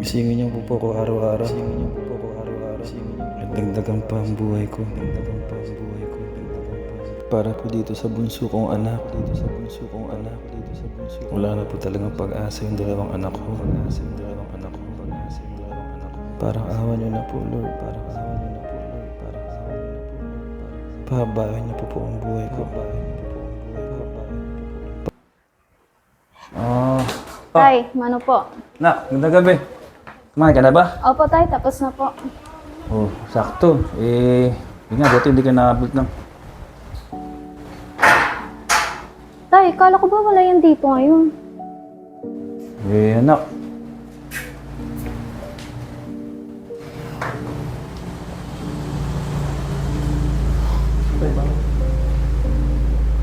Isingin niyo po po ko araw-araw. Isingin niyo po po ko araw-araw. Nagdagdagan pa ang buhay ko. Nagdagdagan pa ang buhay ko. Nagdagdagan pa. Para po dito sa bunso kong anak. Dito sa bunso kong anak. Dito sa bunso kong Wala na po talagang pag-asa yung dalawang anak ko. Pag-asa yung dalawang anak ko. Pag-asa yung dalawang anak ko. Parang awa niyo na po, Lord. Parang awa niyo na po, Lord. Parang awa niyo na po, Lord. Pahabain niyo po po ang buhay ko. Pahabain niyo po po ang buhay ko. Pahabain niyo po po. Ah, Tay, mano po? nak, ganda gabi. Kumain ka na ba? Opo, tay, tapos na po. Oh, sakto. Eh, yun nga, buti hindi ka nakabot ng... Tay, kala ko ba wala yan dito ngayon? Eh, anak.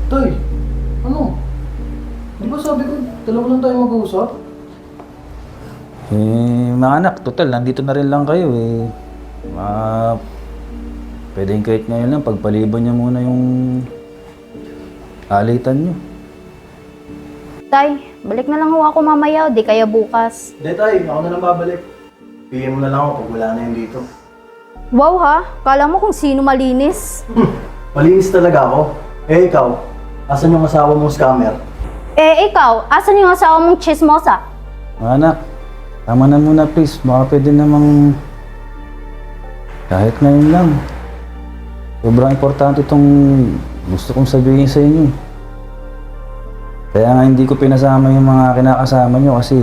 Tay, ano? Di ba sabi ko, dalawa lang tayo mag-uusap? Eh, mga anak, total, nandito na rin lang kayo eh. Ah, pwedeng kahit ngayon lang, pagpaliban niyo muna yung alitan niyo. Tay, balik na lang ho ako mamaya, di kaya bukas. Hindi tay, ako na lang babalik. PM mo na lang ako pag wala na yun dito. Wow ha, kala mo kung sino malinis. Hmm, malinis talaga ako. Eh ikaw, asan yung asawa mong scammer? Eh ikaw, asan yung asawa mong chismosa? Anak, tama na muna please. Baka pwede namang kahit ngayon lang. Sobrang importante itong gusto kong sabihin sa inyo. Kaya nga hindi ko pinasama yung mga kinakasama nyo kasi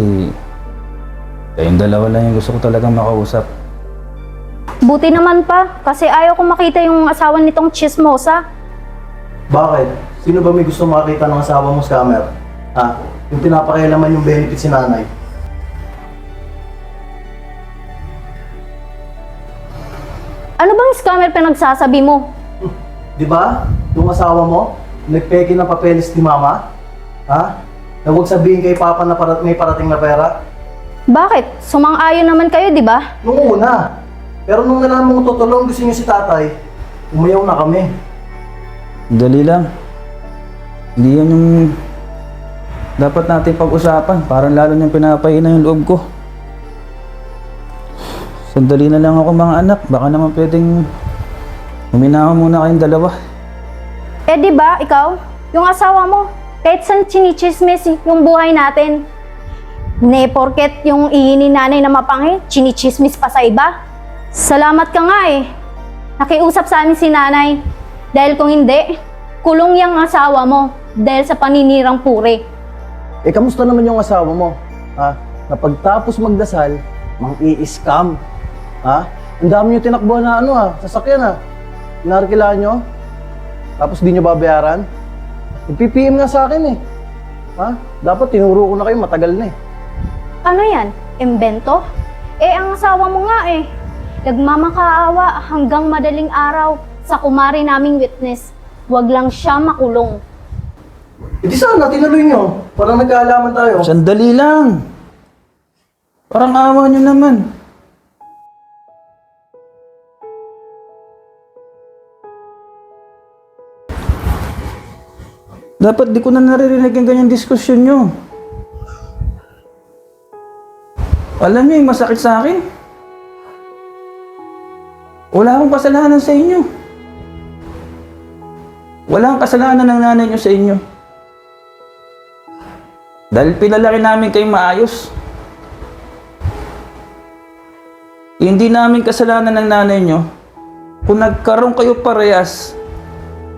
kayong dalawa lang yung gusto ko talagang makausap. Buti naman pa, kasi ayaw ko makita yung asawa nitong chismosa. Bakit? Sino ba may gusto makakita ng asawa mong scammer? Ha? Yung pinapakialaman yung benefit si nanay. Scammer pinagsasabi mo? Di ba? Yung asawa mo, nagpeke ng papeles ni mama? Ha? Na huwag sabihin kay papa na para, may parating na pera? Bakit? Sumang-ayon naman kayo, di ba? Nung una. Pero nung nalaman mo tutulong gusto niyo si tatay, umayaw na kami. Dali lang. Hindi yan yung dapat natin pag-usapan. Parang lalo niyang pinapahina yung loob ko. Sandali na lang ako mga anak. Baka naman pwedeng huminawa muna kayong dalawa. Eh di ba, ikaw, yung asawa mo, kahit saan chinichismis yung buhay natin. Ne, porket yung ihi ni nanay na mapangi, chinichismis pa sa iba. Salamat ka nga eh. Nakiusap sa amin si nanay. Dahil kung hindi, kulong yung asawa mo dahil sa paninirang puri. Eh, kamusta naman yung asawa mo? Ha? Na pagtapos magdasal, mang i-scam. Ha? Ang dami nyo tinakbo na ano ha, sasakyan ha. Inarkilaan nyo. Tapos di nyo babayaran. Ipipm nga sa akin eh. Ha? Dapat tinuro ko na kayo matagal na eh. Ano yan? Imbento? Eh, ang asawa mo nga eh. Nagmamakaawa hanggang madaling araw sa kumari naming witness. Huwag lang siya makulong. E di sana, tinuloy nyo. Para nagkaalaman tayo. Sandali lang! Parang awa niyo naman. Dapat di ko na naririnig yung ganyang diskusyon nyo. Alam niyo masakit sa akin. Wala akong kasalanan sa inyo. Wala ang kasalanan ng nanay niyo sa inyo. Dahil pinalaki namin kayong maayos. Hindi namin kasalanan ng nanay nyo kung nagkaroon kayo parehas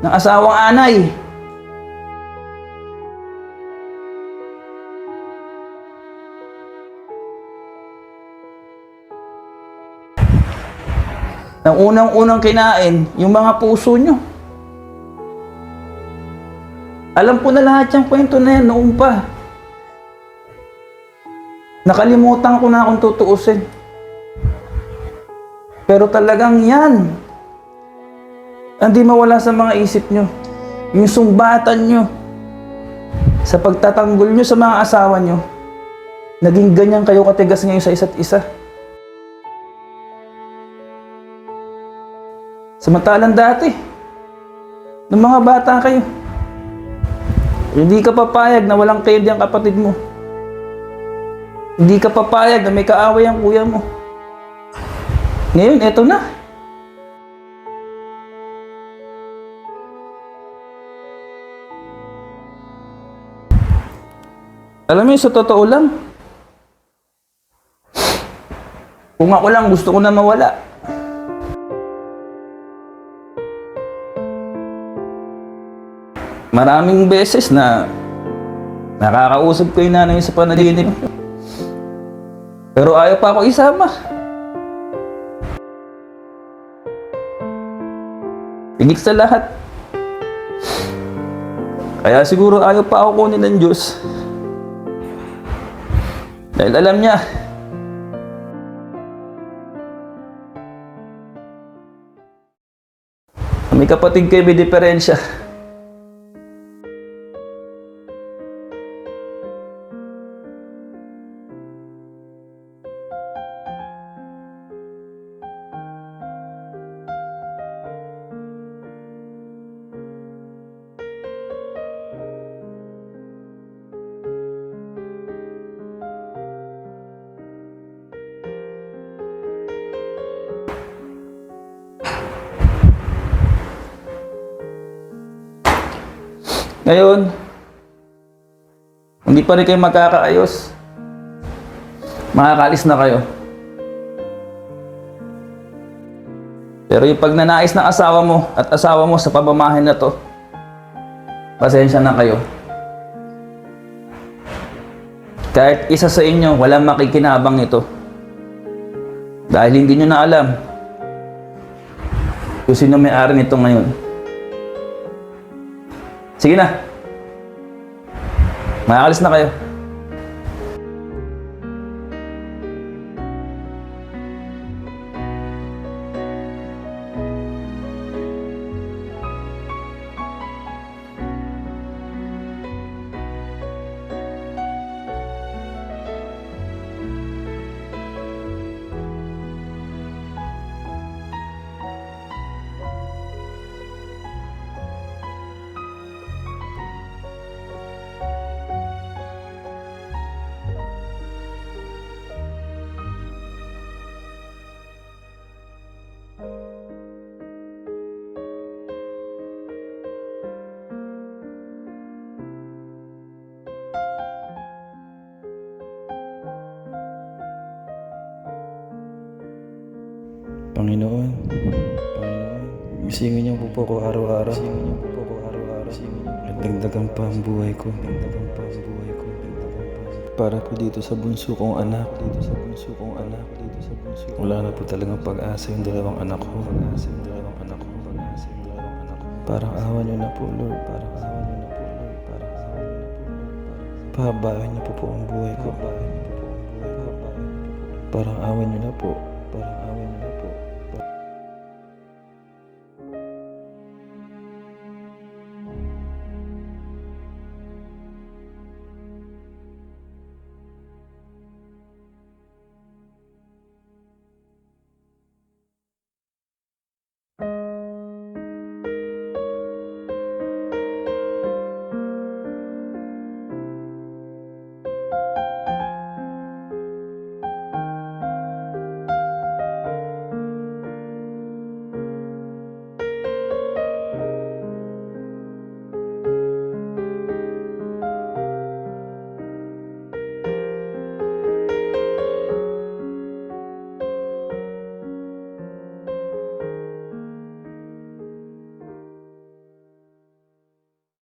ng asawang anay. Nang unang-unang kinain, yung mga puso nyo. Alam ko na lahat yung kwento na yan noong pa. Nakalimutan ko na akong tutuusin. Pero talagang yan. Hindi mawala sa mga isip nyo. Yung sumbatan nyo. Sa pagtatanggol nyo sa mga asawa nyo. Naging ganyan kayo katigas ngayon sa isa't isa. Samantalang dati, nung mga bata kayo, hindi ka papayag na walang candy ang kapatid mo. Hindi ka papayag na may kaaway ang kuya mo. Ngayon, eto na. Alam mo sa totoo lang. Kung ako lang, gusto ko na mawala. Maraming beses na nakakausap ko yung nanay sa panaginip. Pero ayaw pa ako isama. Higit sa lahat. Kaya siguro ayaw pa ako kunin ng Diyos. Dahil alam niya, may kapatid kayo may diferensya. Ngayon, hindi pa rin kayo magkakaayos. Makakalis na kayo. Pero yung pagnanais ng asawa mo at asawa mo sa pamamahin na to, pasensya na kayo. Kahit isa sa inyo, walang makikinabang ito. Dahil hindi nyo na alam kung sino may-ari nito ngayon. Sige na. Makakalis na kayo. Panginoon, Panginoon, isingin niyo po po ko araw-araw. Isingin niyo po po ko araw-araw. Dagdagan pa ang buhay ko. Dagdagan pa ang buhay ko. Para po dito sa bunso kong anak. Dito sa bunso kong anak. Dito sa bunso kong Wala na po talagang pag-asa yung dalawang anak ko. Pag-asa yung dalawang anak ko. Pag-asa yung dalawang anak ko. Parang awa niyo na po, Lord. Parang awa niyo na po, Lord. Parang awa niyo na po, Lord. Pahabain niyo po po ang buhay ko. Parang awa niyo na po. Parang awa.